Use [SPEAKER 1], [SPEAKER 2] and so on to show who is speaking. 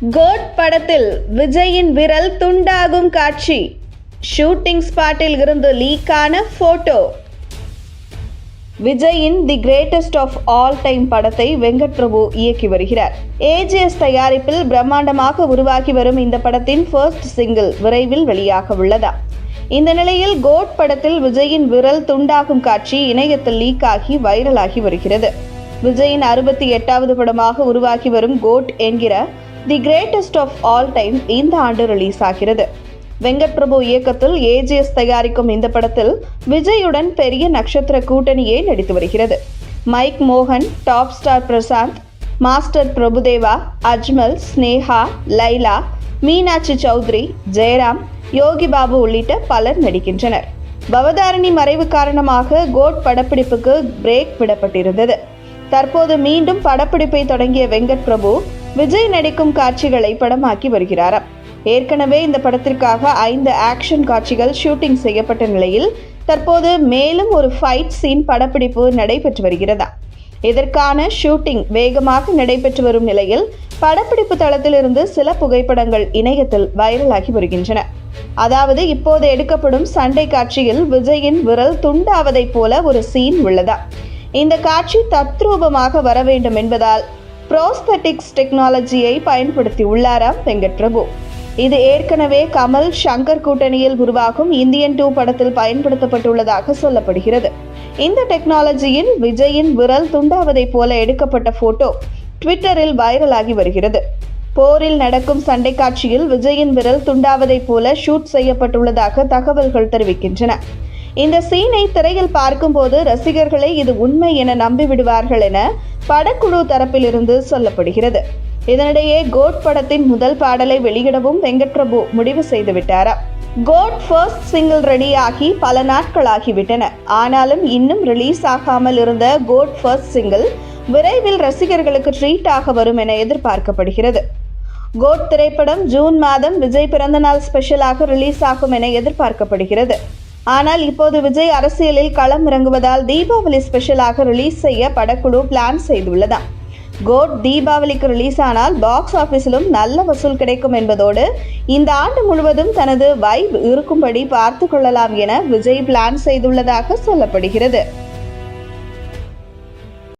[SPEAKER 1] Code படத்தில் விஜயின் விரல் துண்டாகும் காட்சி. ஷூட்டிங் ஸ்பாட்டில் இருந்து லீக்கான போட்டோ விஜயின் the greatest of all time படத்தை வெங்கட் பிரபு இயக்கி வருகிறார். ஏஜிஎஸ் தயாரிப்பில் பிரம்மாண்டமாக உருவாகி வரும் இந்த படத்தின் ஃபர்ஸ்ட் சிங்கிள் விரைவில் வெளியாக உள்ளதா இந்த நிலையில் கோட் படத்தில் விஜயின் விரல் துண்டாகும் காட்சி இணையத்தில் லீக் ஆகி வைரலாகி வருகிறது. விஜயின் அறுபத்தி எட்டாவது படமாக உருவாகி வரும் கோட் என்கிற the greatest of all time இந்த ஆண்டு ரிலீஸ் ஆகிறது. வெங்கட் பிரபு இயக்கத்தில் ஏஜிஎஸ் தயாரிக்கும் இந்த படத்தில் விஜயுடன் பெரிய நட்சத்திர கூட்டணியே நடித்து வருகிறது. மைக் மோகன் top star Prashanth master Prabhudeva Ajmal Sneha Laila Meenakshi Chaudhary Jayaram Yogi Babu உள்ளிட்ட பலர் நடிக்கின்றனர். பவதாரணி மறைவு காரணமாக கோட் படப்பிடிப்புக்கு பிரேக் விடப்பட்டிருந்தது. தற்போது மீண்டும் படப்பிடிப்பை தொடங்கிய வெங்கட் பிரபு விஜய் நடிக்கும் காட்சிகளை படமாக்கி வருகிறாராம் ஏற்கனவே இந்த படத்திற்காக ஐந்து ஆக்ஷன் காட்சிகள் ஷூட்டிங் செய்யப்பட்ட நிலையில் தற்போது மேலும் ஒரு ஃபைட் சீன் படப்பிடிப்பு நடைபெற்று வருகிறதா. இதற்கான ஷூட்டிங் வேகமாக நடைபெற்று வரும் நிலையில் படப்பிடிப்பு தளத்திலிருந்து சில புகைப்படங்கள் இணையத்தில் வைரலாகி வருகின்றன. அதாவது இப்போது எடுக்கப்படும் சண்டை காட்சியில் விஜயின் விரல் துண்டாவதைப் போல ஒரு சீன் உள்ளதா. இந்த காட்சி தத்ரூபமாக வர வேண்டும் என்பதால் ப்ரோஸ்தட்டிக்ஸ் டெக்னாலஜியை பயன்படுத்தி உள்ளாராம் வெங்கட் பிரபு இது ஏற்கனவே கமல் ஷங்கர் கூட்டணியில் உருவாகும் இந்தியன் டூ படத்தில் பயன்படுத்தப்பட்டுள்ளதாக சொல்லப்படுகிறது. இந்த டெக்னாலஜியில் விஜயின் விரல் துண்டாவதைப் போல எடுக்கப்பட்ட போட்டோ ட்விட்டரில் வைரலாகி வருகிறது. போரில் நடக்கும் சண்டை காட்சியில் விஜயின் விரல் துண்டாவதைப் போல ஷூட் செய்யப்பட்டுள்ளதாக தகவல்கள் தெரிவிக்கின்றன. இந்த சீனை திரையில் பார்க்கும்போது ரசிகர்களை இது உண்மை என நம்பிவிடுவார்கள் என படக்குழு தரப்பிலிருந்து சொல்லப்படுகிறது. இதனிடையே கோட் படத்தின் முதல் பாடலை வெளியிடவும் வெங்கட் பிரபு முடிவு செய்து விட்டாரா கோட் ஃபர்ஸ்ட் சிங்கிள் ரெடியாகி பல நாட்கள் ஆகிவிட்டன ஆனாலும் இன்னும் ரிலீஸ் ஆகாமல் இருந்த கோட் ஃபர்ஸ்ட் சிங்கிள் விரைவில் ரசிகர்களுக்கு ட்ரீட் ஆக வரும் என எதிர்பார்க்கப்படுகிறது. கோட் திரைப்படம் ஜூன் மாதம் விஜய் பிறந்தநாள் ஸ்பெஷலாக ரிலீஸ் ஆகும் என எதிர்பார்க்கப்படுகிறது. ஆனால் இப்போது விஜய் அரசியலில் களம் இறங்குவதால் தீபாவளி ஸ்பெஷலாக ரிலீஸ் செய்ய படக்குழு பிளான் செய்துள்ளதாம் கோட் தீபாவளிக்கு ரிலீஸ் ஆனால் பாக்ஸ் ஆஃபீஸிலும் நல்ல வசூல் கிடைக்கும் என்பதோடு இந்த ஆண்டு முழுவதும் தனது வைப் இருக்கும்படி பார்த்து கொள்ளலாம் என விஜய் பிளான் செய்துள்ளதாக சொல்லப்படுகிறது.